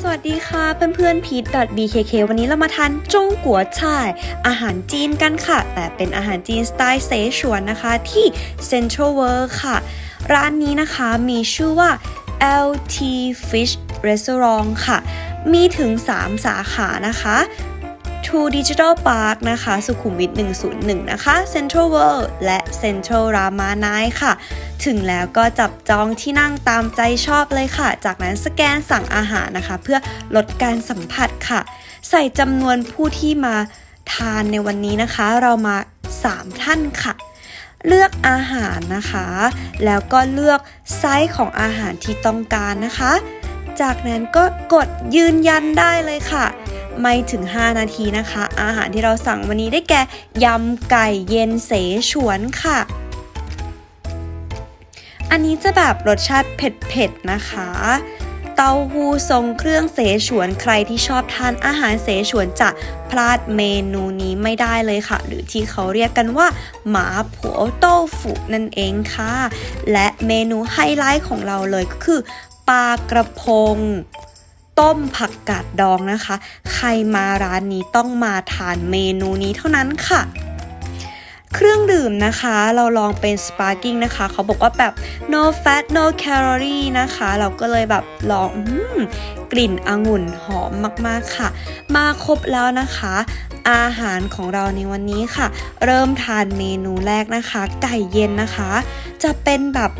สวัสดีค่ะเพื่อนๆพีท .bkk วันนี้เรามาทานจงกัวช่าย อาหารจีนกันค่ะ แต่เป็นอาหารจีนสไตล์เสฉวนนะคะ ที่เซ็นทรัลเวิร์ค่ะ ร้านนี้นะคะมีชื่อว่า LT Fish Restaurant ค่ะ มีถึง 3 สาขานะคะ True Digital Park นะคะ สุขุมวิท 101 นะคะ Central World และ Central Rama n i ค่ะ ถึงแล้วก็จับจองที่นั่งตามใจชอบเลยค่ะ จากนั้นสแกนสั่งอาหารนะคะ เพื่อลดการสัมผัสค่ะ ใส่จำนวนผู้ที่มาทานในวันนี้นะคะ เรามา 3 ท่านค่ะเลือกอาหารนะคะ แล้วก็เลือกไซส์ของอาหารที่ต้องการนะคะ จากนั้นก็กดยืนยันได้เลยค่ะ ไม่ถึง 5 นาทีนะคะ อาหารที่เราสั่งวันนี้ได้แก่ยำไก่เย็นเสฉวนค่ะ อันนี้จะแบบรสชาติเผ็ดๆนะคะ เต้าหู้ทรงเครื่องเสฉวนใครที่ชอบทานอาหารเสฉวนจะพลาดเมนูนี้ไม่ได้เลยค่ะ หรือที่เขาเรียกกันว่าหมาผัวโต้ฟุนั่นเองค่ะ และเมนูไฮไลท์ของเราเลยก็คือ ปลากระพง ต้มผักกาดดองนะคะ ใครมาร้านนี้ต้องมาทานเมนูนี้เท่านั้นค่ะเครื่องดื่มนะคะเราลองเป็น sparkling นะคะ เขาบอกว่าแบบ no fat no calorie นะคะ เราก็เลยแบบลองอกลิ่นองุ่นหอมมากๆค่ะ มาครบแล้วนะคะ อาหารของเราในวันนี้ค่ะ เริ่มทานเมนูแรกนะคะ ไก่เย็นนะคะ จะเป็นแบบ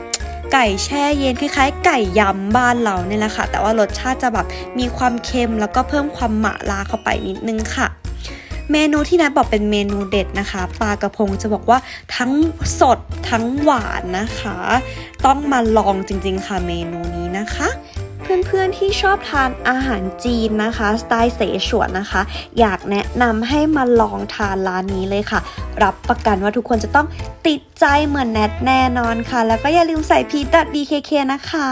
ไก่แช่เย็นคล้าย ๆ ไก่ยำบ้านเราเนี่ยแหละค่ะ แต่ว่ารสชาติจะแบบมีความเค็มแล้วก็เพิ่มความหม่าล่าเข้าไปนิดนึงค่ะเมนูที่นัดบอกเป็นเมนูเด็ดนะคะปลากระพงจะบอกว่าทั้งสดทั้งหวานนะคะ ต้องมาลองจริงๆค่ะเมนูนี้นะคะ เพื่อนๆที่ชอบทานอาหารจีนนะคะสไตล์เสฉวนนะคะ อยากแนะนำให้มาลองทานร้านนี้เลยค่ะ รับประกันว่าทุกคนจะต้องติดใจเหมือนแนทแน่นอนค่ะ แล้วก็อย่าลืมใส่พีด .bkk นะคะ